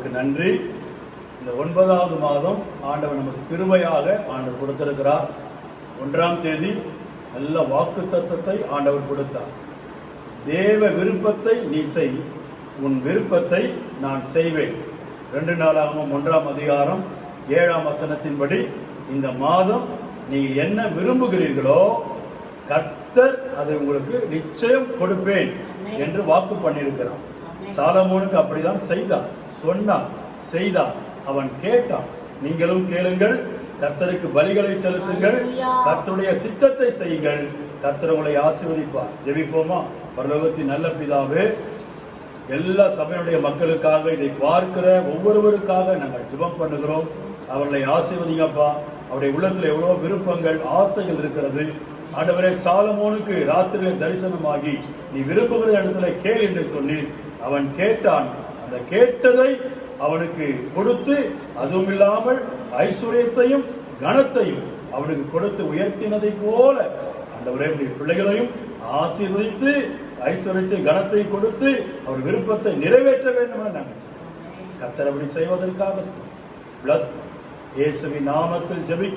ஆண்டவருக்கு நன்றி. இந்த ஒன்பதாவது மாதம் ஆண்டவர் நமக்கு கிருபையாக ஆண்டவர் கொடுத்திருக்கிறார். ஒன்றாம் தேதி நல்ல வாக்கு தத்தத்தை ஆண்டவர் கொடுத்தார். தேவ விருப்பத்தை நீ செய் உன் விருப்பத்தை நான் செய்வேன். ரெண்டு நாளாகவும் ஒன்றாம் அதிகாரம் ஏழாம் வசனத்தின்படி இந்த மாதம் நீ என்ன விரும்புகிறீர்களோ கர்த்தர் அதை உங்களுக்கு நிச்சயம் கொடுப்பேன் என்று வாக்கு பண்ணியிருக்கிறான் சாலமோனுக்கு அப்படிதான் செய்தார். சொன்னார் செய்தார் அவன் கேட்டான் நீங்களும் கேளுங்கள் கர்த்தருக்கு பலிகளை செலுத்துங்கள் கர்த்தருடைய சித்தத்தை செய்யுங்கள் கர்த்தர் உங்களை ஆசீர்வதிப்பார். ஜெபிப்போமா? பரலோகத்தின் நல்ல பிதாவே எல்லா சபையுடைய மக்களுக்காக இதை பார்க்கிற ஒவ்வொருவருக்காக நாங்கள் ஜெபம் பண்ணுகிறோம். அவர்களை ஆசீர்வதிங்கப்பா. அவருடைய உள்ளத்தில் எவ்வளோ விருப்பங்கள் ஆசைகள் இருக்கிறது. ஆண்டவரே சாலமோனுக்கு ராத்திரியில தரிசனமாகி நீ விரும்புகிற இடத்துல கேள் என்று சொல்லி அவன் கேட்டான் அந்த கேட்டதை அவனுக்கு கொடுத்து அதுவும் இல்லாமல் ஐஸ்வர்யத்தையும் கனத்தையும் அவனுக்கு கொடுத்து உயர்த்தினதை போல ஆண்டவரே உடைய பிள்ளைகளையும் ஆசீர்வதித்து ஐஸ்வர்யத்தை கனத்தை கொடுத்து அவர் விருப்பத்தை நிறைவேற்ற வேண்டும் என நாங்கள் கத்தரபடி செய்வதற்காக பிளஸ் இயேசுவின் நாமத்தில் ஜெபிக்க